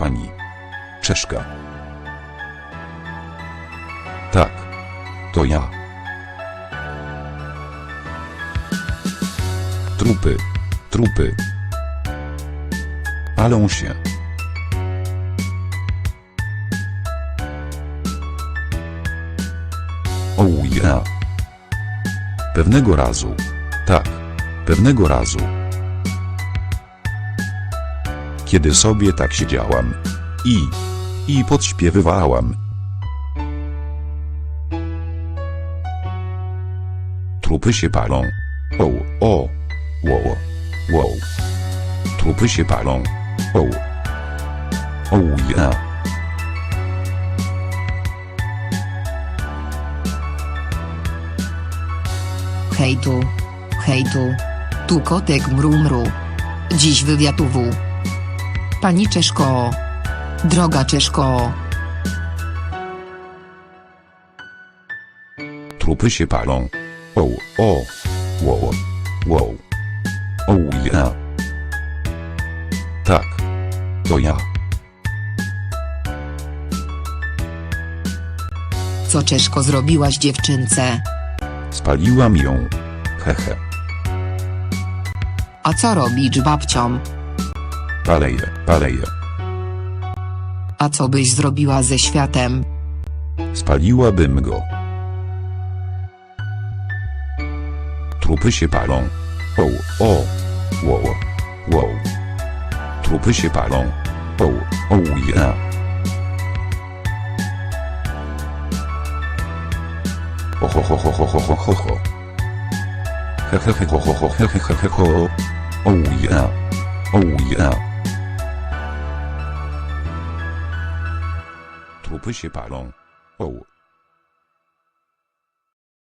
pani. Czeszka. Tak. To ja. Trupy. Trupy. Palą się. O ja. Pewnego razu. Tak. Pewnego razu. Kiedy sobie tak siedziałam. I. I podśpiewywałam. Trupy się palą. O, o, wow, wow. Trupy się palą. O, o ja. Hej tu. Hej tu. Tu kotek mru mru. Dziś wywiad. Pani Czeszko. Droga Czeszko. Trupy się palą. O, o, wow, wow. O ja. Tak. To ja. Co Czeszko zrobiłaś dziewczynce? Spaliłam ją. Hehe. A co robić babciom? Paleje, paleje. A co byś zrobiła ze światem? Spaliłabym go. Trupy się palą. O, o. Wow, wow. Trupy się palą. O, o, ja. Oho, ho, ho, ho, ho, ho, ho, ho. He, he, he, ho, ho, ho, he, he, he, ho. Oh yeah. Oh yeah. 不许摆弄，哦